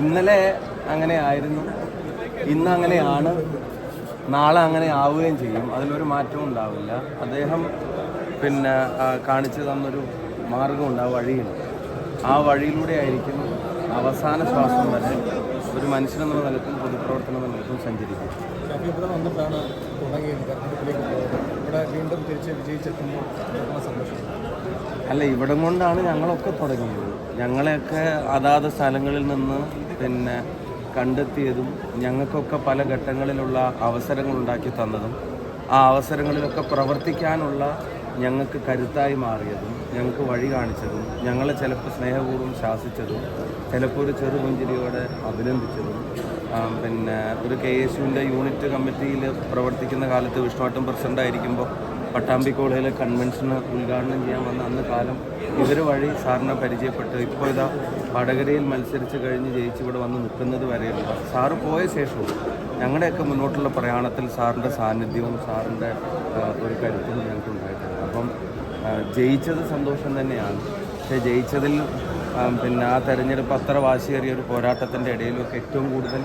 ഇന്നലെ അങ്ങനെ ആയിരുന്നു. ഇന്ന് അങ്ങനെയാണ് നാളെ അങ്ങനെ ആവുകയും ചെയ്യും. അതിലൊരു മാറ്റവും ഉണ്ടാവില്ല. അദ്ദേഹം പിന്നെ കാണിച്ചു തന്നൊരു മാർഗമുണ്ട് ആ വഴിയുണ്ട് ആ വഴിയിലൂടെ ആയിരിക്കും അവസാന ശ്വാസം വരെ ഒരു മനുഷ്യനെന്നുള്ള നിലക്കും പൊതുപ്രവർത്തനം എന്ന നിലക്കും സഞ്ചരിക്കും. ഷാഫി ഇവിടെ വന്നിട്ടാണ് തുടങ്ങിയത്. തെരഞ്ഞെടുപ്പിലേക്ക് ഇവിടെ വീണ്ടും തിരിച്ച് വിജയിച്ചെത്തുമ്പോൾ അല്ല ഇവിടം കൊണ്ടാണ് ഞങ്ങളൊക്കെ തുടങ്ങിയത്. ഞങ്ങളെയൊക്കെ അതാത് സ്ഥലങ്ങളിൽ നിന്ന് പിന്നെ കണ്ടെത്തിയതും ഞങ്ങൾക്കൊക്കെ പല ഘട്ടങ്ങളിലുള്ള അവസരങ്ങൾ ഉണ്ടാക്കി തന്നതും ആ അവസരങ്ങളിലൊക്കെ പ്രവർത്തിക്കാനുള്ള ഞങ്ങൾക്ക് കരുത്തായി മാറിയതും ഞങ്ങൾക്ക് വഴി കാണിച്ചതും ഞങ്ങളെ ചിലപ്പോൾ സ്നേഹപൂർവം ശാസിച്ചതും ചിലപ്പോൾ ഒരു ചെറുപുഞ്ചിരിയോടെ അഭിനന്ദിച്ചതും പിന്നെ ഒരു കെ എസ് യുവിന്റെ യൂണിറ്റ് കമ്മിറ്റിയിൽ പ്രവർത്തിക്കുന്ന കാലത്ത് വിഷ്ണുവാട്ടം പ്രസിഡന്റ് ആയിരിക്കുമ്പോൾ പട്ടാമ്പി കോളേജിലെ കൺവെൻഷന് ഉദ്ഘാടനം ചെയ്യാൻ വന്ന അന്ന് കാലം ഇവർ വഴി സാറിനെ പരിചയപ്പെട്ട്. ഇപ്പോൾ ഇതാ വടകരയിൽ മത്സരിച്ച് കഴിഞ്ഞ് ജയിച്ച് ഇവിടെ വന്ന് നിൽക്കുന്നത് വരെയുള്ള. സാറ് പോയ ശേഷവും ഞങ്ങളുടെയൊക്കെ മുന്നോട്ടുള്ള പ്രയാണത്തിൽ സാറിന്റെ സാന്നിധ്യവും സാറിന്റെ ഒരു കരുത്തും ഞങ്ങൾക്ക് ഉണ്ടായിട്ടുണ്ട്. അപ്പം ജയിച്ചത് സന്തോഷം തന്നെയാണ്. പക്ഷേ ജയിച്ചതിൽ പിന്നെ ആ തെരഞ്ഞെടുപ്പ് അത്ര വാശിയേറിയ ഒരു പോരാട്ടത്തിന്റെ ഇടയിലൊക്കെ ഏറ്റവും കൂടുതൽ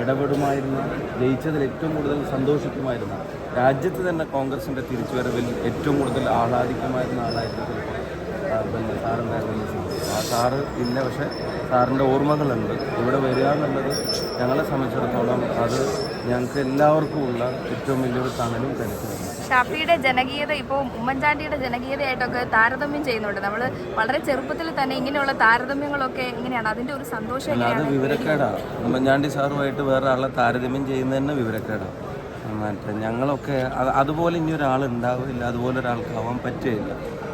ഇടപെടുമായിരുന്ന ജയിച്ചതിൽ ഏറ്റവും കൂടുതൽ സന്തോഷിക്കുമായിരുന്ന രാജ്യത്ത് തന്നെ കോൺഗ്രസിന്റെ തിരിച്ചുവരവിൽ ഏറ്റവും കൂടുതൽ ആഹ്ലാദിക്കമായിരുന്ന ആളായിരുന്നു പിന്നെ സാറുണ്ടായിരുന്നു ആ സാറ് ഇല്ല പക്ഷേ സാറിന്റെ ഓർമ്മകളുണ്ട്. ഇവിടെ വരിക എന്നുള്ളത് ഞങ്ങളെ സംബന്ധിച്ചിടത്തോളം അത് ഞങ്ങൾക്ക് എല്ലാവർക്കും ഉള്ള ഏറ്റവും വലിയൊരു തണലും കരുത്തുമാണ് ഷാഫിയുടെ ജനകീയത ഇപ്പോൾ ഉമ്മൻചാണ്ടിയുടെ ജനകീയതയായിട്ടൊക്കെ താരതമ്യം ചെയ്യുന്നുണ്ട്. നമ്മൾ വളരെ ചെറുപ്പത്തിൽ തന്നെ ഇങ്ങനെയുള്ള താരതമ്യങ്ങളൊക്കെ എങ്ങനെയാണ്? അതിന്റെ ഒരു സന്തോഷം അത് വിവരക്കേടാണ് ഉമ്മൻചാണ്ടി സാറുമായിട്ട് വേറെ ആളെ താരതമ്യം ചെയ്യുന്നത് തന്നെ വിവരക്കേടാണ് മറ്റേ. ഞങ്ങളൊക്കെ അതുപോലെ ഇനി ഒരാൾ ഉണ്ടാവില്ല അതുപോലെ ഒരാൾക്ക് ആവാൻ പറ്റുകയില്ല.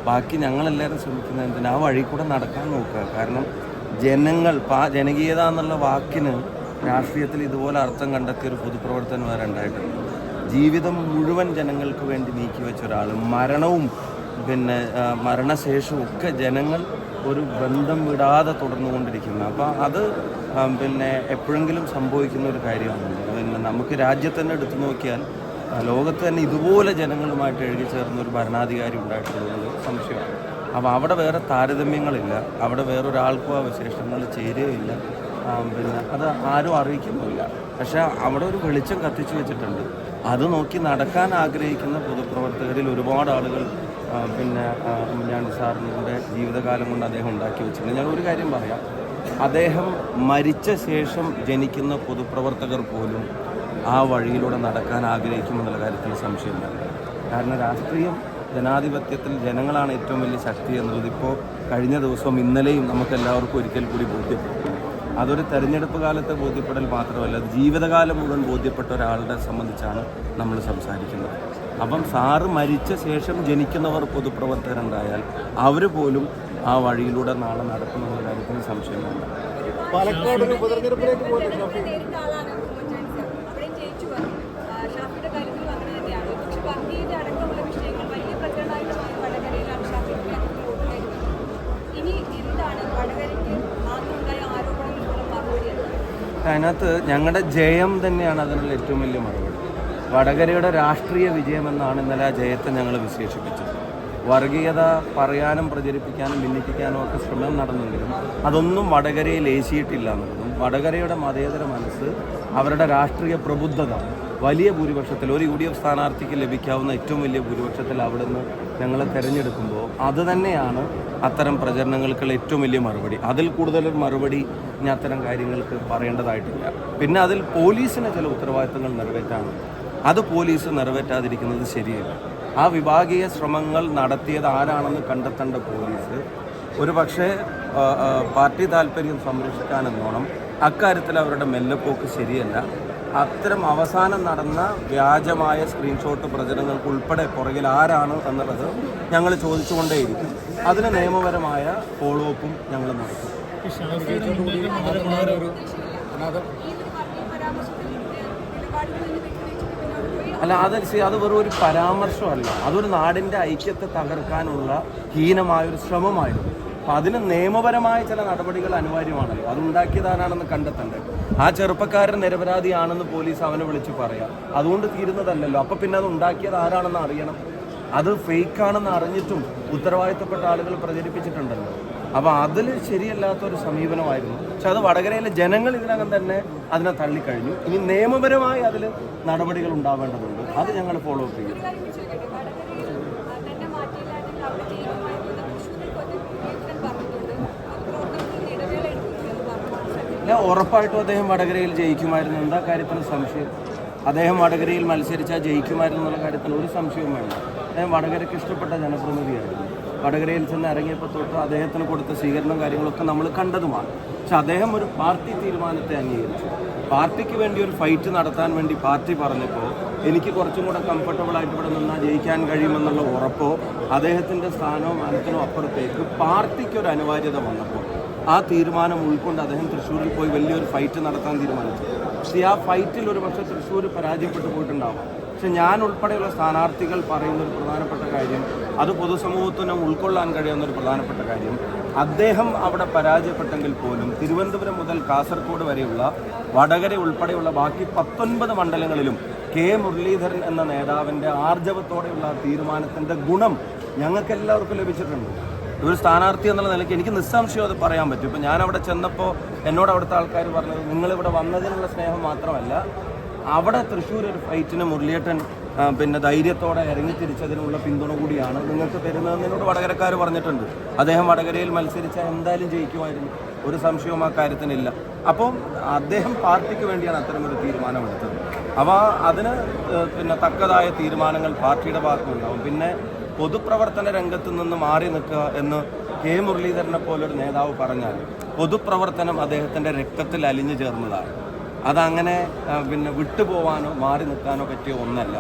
ബാക്കി ഞങ്ങളെല്ലാവരും ശ്രമിക്കുന്നത് എന്തിനാ? ആ വഴി കൂടെ നടക്കാൻ നോക്കുക. കാരണം ജനങ്ങൾ പാ ജനകീയത എന്നുള്ള വാക്കിന് രാഷ്ട്രീയത്തിൽ ഇതുപോലെ അർത്ഥം കണ്ടെത്തിയ ഒരു പൊതുപ്രവർത്തനം വേറെ ഉണ്ടായിട്ടുണ്ട്. ജീവിതം മുഴുവൻ ജനങ്ങൾക്ക് വേണ്ടി നീക്കി വെച്ച ഒരാൾ മരണവും പിന്നെ മരണശേഷവും ഒക്കെ ജനങ്ങൾ ഒരു ബന്ധം വിടാതെ തുടർന്നുകൊണ്ടിരിക്കുന്നത് അപ്പോൾ അത് പിന്നെ എപ്പോഴെങ്കിലും സംഭവിക്കുന്ന ഒരു കാര്യമാണ്. നമുക്ക് രാജ്യത്ത് തന്നെ എടുത്തു നോക്കിയാൽ ലോകത്ത് തന്നെ ഇതുപോലെ ജനങ്ങളുമായിട്ട് എഴുതി ചേർന്ന ഒരു ഭരണാധികാരി ഉണ്ടായിട്ടുള്ളത് സംശയമാണ്. അപ്പോൾ അവിടെ വേറെ താരതമ്യങ്ങളില്ല അവിടെ വേറൊരാൾക്കും ആ വിശേഷങ്ങൾ ചേരുകയില്ല പിന്നെ അത് ആരും അറിയിക്കുന്നില്ല പക്ഷേ അവിടെ ഒരു വെളിച്ചം കത്തിച്ചു വെച്ചിട്ടുണ്ട്. അത് നോക്കി നടക്കാൻ ആഗ്രഹിക്കുന്ന പൊതുപ്രവർത്തകരിൽ ഒരുപാട് ആളുകൾ പിന്നെ ഉമ്മൻചാണ്ടി സാറിന്റെ ജീവിതകാലം കൊണ്ട് അദ്ദേഹം ഉണ്ടാക്കി വെച്ചിട്ടുണ്ട്. ഞാൻ ഒരു കാര്യം പറയാം. അദ്ദേഹം മരിച്ച ശേഷം ജനിക്കുന്ന പൊതുപ്രവർത്തകർ പോലും ആ വഴിയിലൂടെ നടക്കാൻ ആഗ്രഹിക്കുമെന്നുള്ള കാര്യത്തിൽ സംശയമില്ല. കാരണം രാഷ്ട്രീയം ജനാധിപത്യത്തിൽ ജനങ്ങളാണ് ഏറ്റവും വലിയ ശക്തി എന്നുള്ളത് ഇപ്പോൾ കഴിഞ്ഞ ദിവസവും ഇന്നലെയും നമുക്ക് എല്ലാവർക്കും ഒരിക്കൽ കൂടി ബോധ്യപ്പെട്ടു. അതൊരു തെരഞ്ഞെടുപ്പ് കാലത്തെ ബോധ്യപ്പെടൽ മാത്രമല്ല ജീവിതകാലം മുഴുവൻ ബോധ്യപ്പെട്ട ഒരാളുടെ സംബന്ധിച്ചാണ് നമ്മൾ സംസാരിക്കുന്നത്. അപ്പം സാറ് മരിച്ച ശേഷം ജനിക്കുന്നവർ പൊതുപ്രവർത്തകരുണ്ടായാൽ അവർ പോലും ആ വഴിയിലൂടെ നാളെ നടക്കുമെന്ന കാര്യത്തിന് സംശയമുണ്ട്. പാലക്കാട് ഒരു ഉപതെരഞ്ഞെടുപ്പിലേക്ക് അതിനകത്ത് ഞങ്ങളുടെ ജയം തന്നെയാണ് അതിനുള്ള ഏറ്റവും വലിയ മറുപടി. വടകരയുടെ രാഷ്ട്രീയ വിജയമെന്നാണ് ഇന്നലെ ആ ജയത്തെ ഞങ്ങൾ വിശേഷിപ്പിച്ചത്. വർഗീയത പറയാനും പ്രചരിപ്പിക്കാനും ഭിന്നിപ്പിക്കാനും ഒക്കെ ശ്രമം നടന്നെങ്കിലും അതൊന്നും വടകരയിൽ ഏശിയിട്ടില്ല എന്നുള്ളതും വടകരയുടെ മതേതര മനസ്സ് അവരുടെ രാഷ്ട്രീയ പ്രബുദ്ധത വലിയ ഭൂരിപക്ഷത്തിൽ ഒരു യു ഡി എഫ് സ്ഥാനാർത്ഥിക്ക് ലഭിക്കാവുന്ന ഏറ്റവും വലിയ ഭൂരിപക്ഷത്തിൽ അവിടുന്ന് ഞങ്ങളെ തിരഞ്ഞെടുക്കുമ്പോൾ അത് തന്നെയാണ് അത്തരം പ്രചരണങ്ങൾക്കുള്ള ഏറ്റവും വലിയ മറുപടി. അതിൽ കൂടുതലൊരു മറുപടി ഇനി അത്തരം കാര്യങ്ങൾക്ക് പറയേണ്ടതായിട്ടില്ല. പിന്നെ അതിൽ പോലീസിന് ചില ഉത്തരവാദിത്തങ്ങൾ നിറവേറ്റാനുണ്ട്. അത് പോലീസ് നിറവേറ്റാതിരിക്കുന്നത് ശരിയല്ല. ആ വിഭാഗീയ ശ്രമങ്ങൾ നടത്തിയത് ആരാണെന്ന് കണ്ടെത്തേണ്ട പോലീസ് ഒരു പക്ഷേ പാർട്ടി താല്പര്യം സംരക്ഷിക്കാനെന്നോണം അക്കാര്യത്തിൽ അവരുടെ മെല്ലപ്പോക്ക് ശരിയല്ല. അത്തരം അവസാനം നടന്ന വ്യാജമായ സ്ക്രീൻഷോട്ട് പ്രചരണങ്ങൾക്ക് ഉൾപ്പെടെ പുറകിൽ ആരാണ് എന്നുള്ളത് ഞങ്ങൾ ചോദിച്ചുകൊണ്ടേയിരിക്കും. അതിന് നിയമപരമായ ഫോളോ അപ്പും ഞങ്ങൾ നടത്തും. അനാഥ അല്ല അത് അത് വെറും ഒരു പരാമർശമല്ല. അതൊരു നാടിന്റെ ഐക്യത്തെ തകർക്കാനുള്ള ഹീനമായൊരു ശ്രമമായിരുന്നു. അപ്പം അതിന് നിയമപരമായ ചില നടപടികൾ അനിവാര്യമാണല്ലോ. അത് ഉണ്ടാക്കിയത് ആരാണെന്ന് കണ്ടെത്തണ്ടേ? ആ ചെറുപ്പക്കാരൻ നിരപരാധിയാണെന്ന് പോലീസ് അവനെ വിളിച്ച് പറയാം. അതുകൊണ്ട് തീരുന്നതല്ലല്ലോ. അപ്പം പിന്നെ അത് ഉണ്ടാക്കിയത് ആരാണെന്ന് അറിയണം. അത് ഫേക്കാണെന്ന് അറിഞ്ഞിട്ടും ഉത്തരവാദിത്തപ്പെട്ട ആളുകൾ പ്രചരിപ്പിച്ചിട്ടുണ്ടല്ലോ. അപ്പോൾ അതിൽ ശരിയല്ലാത്ത ഒരു സമീപനമായിരുന്നു. പക്ഷെ അത് വടകരയിലെ ജനങ്ങൾ ഇതിനകം തന്നെ അതിനെ തള്ളിക്കഴിഞ്ഞു. ഇനി നിയമപരമായി അതിൽ നടപടികൾ ഉണ്ടാവേണ്ടതുണ്ട്. അത് ഞങ്ങൾ ഫോളോ അപ്പ് ചെയ്യും. ഇല്ല ഉറപ്പായിട്ടും അദ്ദേഹം വടകരയിൽ ജയിക്കുമായിരുന്നു എന്താ കാര്യത്തിന് സംശയം? അദ്ദേഹം വടകരയിൽ മത്സരിച്ചാൽ ജയിക്കുമായിരുന്നു എന്നുള്ള കാര്യത്തിൽ ഒരു സംശയവും വേണ്ട. അദ്ദേഹം വടകരയ്ക്ക് ഇഷ്ടപ്പെട്ട ജനപ്രതിനിധിയായിരുന്നു. വടകരയിൽ ചെന്ന് ഇറങ്ങിയപ്പോൾ തൊട്ട് അദ്ദേഹത്തിന് കൊടുത്ത സ്വീകരണം കാര്യങ്ങളൊക്കെ നമ്മൾ കണ്ടതുമാണ്. പക്ഷെ അദ്ദേഹം ഒരു പാർട്ടി തീരുമാനത്തെ അംഗീകരിച്ചു. പാർട്ടിക്ക് വേണ്ടി ഒരു ഫൈറ്റ് നടത്താൻ വേണ്ടി പാർട്ടി പറഞ്ഞപ്പോൾ എനിക്ക് കുറച്ചും കൂടെ കംഫർട്ടബിൾ ആയിട്ട് ഇവിടെ നിന്നാൽ ജയിക്കാൻ കഴിയുമെന്നുള്ള ഉറപ്പോ അദ്ദേഹത്തിന്റെ സ്ഥാനവും അനത്തിനോ അപ്പുറത്തേക്ക് പാർട്ടിക്ക് ഒരു അനിവാര്യത വന്നപ്പോൾ ആ തീരുമാനം ഉൾക്കൊണ്ട് അദ്ദേഹം തൃശ്ശൂരിൽ പോയി വലിയൊരു ഫൈറ്റ് നടത്താൻ തീരുമാനിച്ചു. പക്ഷേ ആ ഫൈറ്റിൽ ഒരു പക്ഷേ തൃശ്ശൂർ പരാജയപ്പെട്ടു പോയിട്ടുണ്ടാവും. പക്ഷെ ഞാൻ ഉൾപ്പെടെയുള്ള സ്ഥാനാർത്ഥികൾ പറയുന്ന ഒരു പ്രധാനപ്പെട്ട കാര്യം അത് പൊതുസമൂഹത്തിന് ഉൾക്കൊള്ളാൻ കഴിയുന്ന ഒരു പ്രധാനപ്പെട്ട കാര്യം. അദ്ദേഹം അവിടെ പരാജയപ്പെട്ടെങ്കിൽ പോലും തിരുവനന്തപുരം മുതൽ കാസർഗോഡ് വരെയുള്ള വടകര ഉൾപ്പെടെയുള്ള ബാക്കി പത്തൊൻപത് മണ്ഡലങ്ങളിലും കെ മുരളീധരൻ എന്ന നേതാവിന്റെ ആർജവത്തോടെയുള്ള തീരുമാനത്തിന്റെ ഗുണം ഞങ്ങൾക്ക് എല്ലാവർക്കും ലഭിച്ചിട്ടുണ്ട്. ഒരു സ്ഥാനാർത്ഥി എന്നുള്ള നിലയ്ക്ക് എനിക്ക് നിസ്സംശയം അത് പറയാൻ പറ്റും. ഇപ്പം ഞാൻ അവിടെ ചെന്നപ്പോൾ എന്നോട് അവിടുത്തെ ആൾക്കാർ പറഞ്ഞത് നിങ്ങളിവിടെ വന്നതിനുള്ള സ്നേഹം മാത്രമല്ല അവിടെ തൃശ്ശൂർ ഒരു ഫൈറ്റിന് മുരളിയേട്ടൻ പിന്നെ ധൈര്യത്തോടെ ഇറങ്ങി തിരിച്ചതിനുള്ള പിന്തുണ കൂടിയാണ് നിങ്ങൾക്ക് തരുന്നതെന്ന് എന്നോട് വടകരക്കാർ പറഞ്ഞിട്ടുണ്ട്. അദ്ദേഹം വടകരയിൽ മത്സരിച്ച എന്തായാലും ജയിക്കുമായിരുന്നു. ഒരു സംശയവും ആ കാര്യത്തിനില്ല അപ്പം അദ്ദേഹം പാർട്ടിക്ക് വേണ്ടിയാണ് അത്തരമൊരു തീരുമാനമെടുത്തത്. അപ്പോൾ അതിന് പിന്നെ തക്കതായ തീരുമാനങ്ങൾ പാർട്ടിയുടെ ഭാഗത്തുണ്ടാവും പിന്നെ പൊതുപ്രവർത്തന രംഗത്ത് നിന്ന് മാറി നിൽക്കുക എന്ന് കെ മുരളീധരനെ പോലൊരു നേതാവ് പറഞ്ഞാൽ പൊതുപ്രവർത്തനം അദ്ദേഹത്തിന്റെ രക്തത്തിൽ അലിഞ്ഞു ചേർന്നതാണ്. അതങ്ങനെ പിന്നെ വിട്ടുപോവാനോ മാറി നിൽക്കാനോ പറ്റിയ ഒന്നല്ല.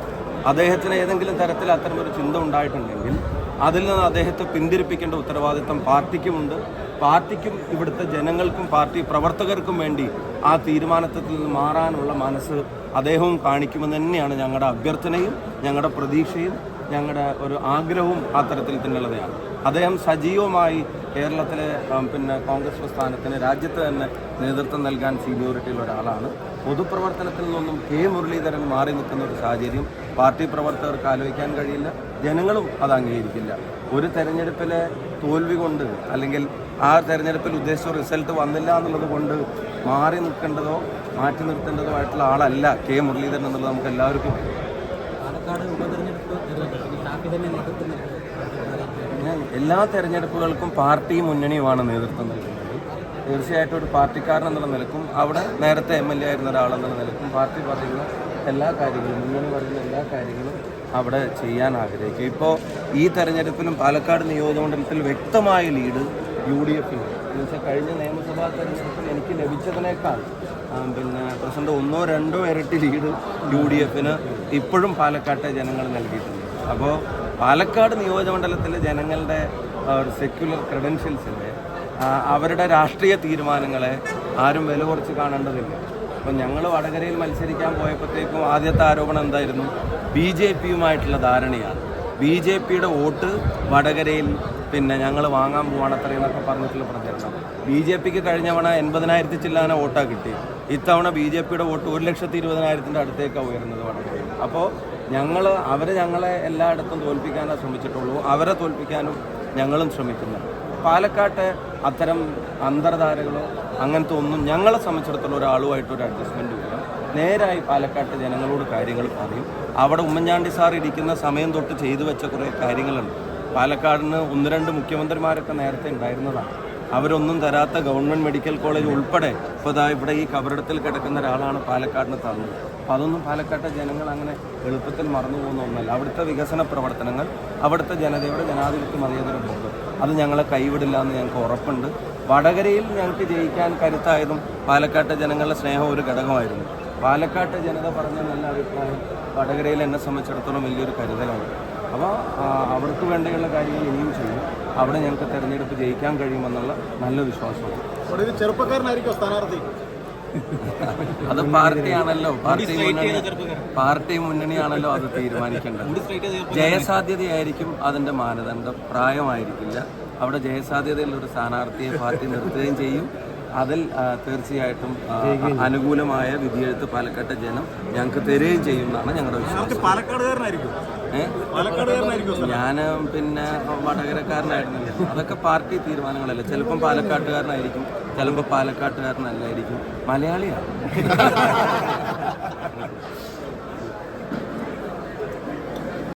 അദ്ദേഹത്തിന് ഏതെങ്കിലും തരത്തിൽ അത്തരമൊരു ചിന്ത ഉണ്ടായിട്ടുണ്ടെങ്കിൽ അതിൽ നിന്ന് അദ്ദേഹത്തെ പിന്തിരിപ്പിക്കേണ്ട ഉത്തരവാദിത്തം പാർട്ടിക്കുമുണ്ട്. പാർട്ടിക്കും ഇവിടുത്തെ ജനങ്ങൾക്കും പാർട്ടി പ്രവർത്തകർക്കും വേണ്ടി ആ തീരുമാനത്തിൽ നിന്ന് മാറാനുള്ള മനസ്സ് അദ്ദേഹവും കാണിക്കുമെന്ന് തന്നെയാണ് ഞങ്ങളുടെ അഭ്യർത്ഥനയും ഞങ്ങളുടെ പ്രതീക്ഷയും ഞങ്ങളുടെ ഒരു ആഗ്രഹവും ആ തരത്തിൽ തന്നെയുള്ളതാണ് അദ്ദേഹം സജീവമായി കേരളത്തിലെ പിന്നെ കോൺഗ്രസ് പ്രസ്ഥാനത്തിന് രാജ്യത്ത് തന്നെ നേതൃത്വം നൽകാൻ സീനിയോറിറ്റിയുള്ള ഒരാളാണ്. പൊതുപ്രവർത്തനത്തിൽ നിന്നും കെ മുരളീധരൻ മാറി നിൽക്കുന്ന ഒരു സാഹചര്യം പാർട്ടി പ്രവർത്തകർക്ക് ആലോചിക്കാൻ കഴിയില്ല. ജനങ്ങളും അത് അംഗീകരിക്കില്ല. ഒരു തെരഞ്ഞെടുപ്പിലെ തോൽവി കൊണ്ട് അല്ലെങ്കിൽ ആ തെരഞ്ഞെടുപ്പിൽ ഉദ്ദേശിച്ച റിസൾട്ട് വന്നില്ല എന്നുള്ളത് കൊണ്ട് മാറി നിൽക്കേണ്ടതോ മാറ്റി നിർത്തേണ്ടതോ ആയിട്ടുള്ള ആളല്ല കെ മുരളീധരൻ എന്നുള്ളത് നമുക്ക് എല്ലാവർക്കും. പാലക്കാട് ഉപതെരഞ്ഞെടുപ്പ് ഞാൻ എല്ലാ തെരഞ്ഞെടുപ്പുകൾക്കും പാർട്ടി മുന്നണിയുമാണ് നേതൃത്വം നൽകുന്നത്. തീർച്ചയായിട്ടും ഒരു പാർട്ടിക്കാരൻ എന്നുള്ള നിലക്കും അവിടെ നേരത്തെ എം എൽ എ ആയിരുന്ന ഒരാളെന്നുള്ള നിലക്കും പാർട്ടി പറയുന്ന എല്ലാ കാര്യങ്ങളും മുന്നണി പറയുന്ന എല്ലാ കാര്യങ്ങളും അവിടെ ചെയ്യാൻ ആഗ്രഹിക്കും. ഇപ്പോൾ ഈ തെരഞ്ഞെടുപ്പിലും പാലക്കാട് നിയോജകമണ്ഡലത്തിൽ വ്യക്തമായ ലീഡ് യു ഡി എഫിന് എന്ന് വെച്ചാൽ കഴിഞ്ഞ നിയമസഭാ തെരഞ്ഞെടുപ്പിൽ എനിക്ക് ലഭിച്ചതിനേക്കാൾ പിന്നെ പ്രസിഡന്റ് ഒന്നോ രണ്ടോ ഇരട്ടി ലീഡ് യു ഡി എഫിന് ഇപ്പോഴും പാലക്കാട്ടെ ജനങ്ങൾ നൽകിയിട്ടുണ്ട്. അപ്പോൾ പാലക്കാട് നിയോജകമണ്ഡലത്തിലെ ജനങ്ങളുടെ ഒരു സെക്യുലർ ക്രെഡൻഷ്യൽസിന്റെ അവരുടെ രാഷ്ട്രീയ തീരുമാനങ്ങളെ ആരും വില കുറച്ച് കാണേണ്ടതില്ല. അപ്പം ഞങ്ങൾ വടകരയിൽ മത്സരിക്കാൻ പോയപ്പോഴത്തേക്കും ആദ്യത്തെ ആരോപണം എന്തായിരുന്നു? ബി ജെ പിയുമായിട്ടുള്ള ധാരണയാണ്. ബി ജെ പിയുടെ വോട്ട് വടകരയിൽ പിന്നെ ഞങ്ങൾ വാങ്ങാൻ പോവാണ് അത്രയെന്നൊക്കെ പറഞ്ഞിട്ടുള്ള പ്രചരണം. ബി ജെ പിക്ക് കഴിഞ്ഞ തവണ എൺപതിനായിരത്തി ചില്ലാന വോട്ടാണ് കിട്ടി ഇത്തവണ ബി ജെ പിയുടെ വോട്ട് ഒരു ലക്ഷത്തി ഇരുപതിനായിരത്തിന്റെ അടുത്തേക്കാണ് ഉയരുന്നത് വടകരയിൽ. അപ്പോൾ ഞങ്ങൾ അവർ ഞങ്ങളെ എല്ലായിടത്തും തോൽപ്പിക്കാനേ ശ്രമിച്ചിട്ടുള്ളൂ. അവരെ തോൽപ്പിക്കാനും ഞങ്ങളും ശ്രമിക്കുന്നു. പാലക്കാട്ടെ അത്തരം അന്തർധാരകളോ അങ്ങനത്തെ ഒന്നും ഞങ്ങളെ സംബന്ധിച്ചിടത്തോളം ഒരാളുമായിട്ട് ഒരു അഡ്ജസ്റ്റ്മെന്റ് ഇല്ല. നേരായി പാലക്കാട്ട് ജനങ്ങളോട് കാര്യങ്ങൾ പറയും. അവിടെ ഉമ്മൻചാണ്ടി സാർ ഇരിക്കുന്ന സമയം തൊട്ട് ചെയ്തു വെച്ച കുറേ കാര്യങ്ങളുണ്ട്. പാലക്കാടിന് ഒന്ന് രണ്ട് മുഖ്യമന്ത്രിമാരൊക്കെ നേരത്തെ ഉണ്ടായിരുന്നതാണ്. അവരൊന്നും തരാത്ത ഗവൺമെന്റ് മെഡിക്കൽ കോളേജ് ഉൾപ്പെടെ ഇപ്പോൾ ഇവിടെ ഈ കബറിടത്തിൽ കിടക്കുന്ന ഒരാളാണ് പാലക്കാടിന് തന്നത്. അപ്പോൾ അതൊന്നും പാലക്കാട്ടെ ജനങ്ങൾ അങ്ങനെ എളുപ്പത്തിൽ മറന്നു പോകുന്ന ഒന്നല്ല. അവിടുത്തെ വികസന പ്രവർത്തനങ്ങൾ അവിടുത്തെ ജനതയുടെ ജനാധിപത്യ മതേതര പോകും അത് ഞങ്ങളെ കൈവിടില്ല എന്ന് ഞങ്ങൾക്ക് ഉറപ്പുണ്ട്. വടകരയിൽ ഞങ്ങൾക്ക് ജയിക്കാൻ കരുത്തായതും പാലക്കാട്ടെ ജനങ്ങളുടെ സ്നേഹം ഒരു ഘടകമായിരുന്നു. പാലക്കാട്ടെ ജനത പറഞ്ഞ നല്ല അഭിപ്രായം വടകരയിൽ എന്നെ സംബന്ധിച്ചിടത്തോളം വലിയൊരു കരുതലാണ്. അപ്പോൾ അവർക്ക് വേണ്ടിയുള്ള കാര്യങ്ങൾ ഇനിയും ചെയ്യും. അവിടെ ഞങ്ങൾക്ക് തിരഞ്ഞെടുപ്പ് ജയിക്കാൻ കഴിയുമെന്നുള്ള നല്ല വിശ്വാസമാണ്. ചെറുപ്പക്കാരനായിരിക്കും സ്ഥാനാർത്ഥി? അത് പാർട്ടിയാണല്ലോ. പാർട്ടി മുന്നണി പാർട്ടി മുന്നണിയാണല്ലോ അത് തീരുമാനിക്കേണ്ടത്. ജയസാധ്യതയായിരിക്കും അതിന്റെ മാനദണ്ഡം. പ്രായമായിരിക്കില്ല. അവിടെ ജയസാധ്യതയുള്ള ഒരു സ്ഥാനാർത്ഥിയെ പാർട്ടി നിർത്തുകയും ചെയ്യും. അതിൽ തീർച്ചയായിട്ടും അനുകൂലമായ വിധിയെഴുത്ത് പാലക്കാട്ടെ ജനം ഞങ്ങൾക്ക് തരികയും ചെയ്യും എന്നാണ് ഞങ്ങളുടെ വിശ്വാസം. ഞാൻ പിന്നെ വടകരക്കാരനായിരുന്നില്ല. അതൊക്കെ പാർട്ടി തീരുമാനങ്ങളല്ലേ? ചിലപ്പം പാലക്കാട്ടുകാരനായിരിക്കും. ചിലപ്പോൾ പാലക്കാട്ടുകാരനല്ലായിരിക്കും. മലയാളിയാണ്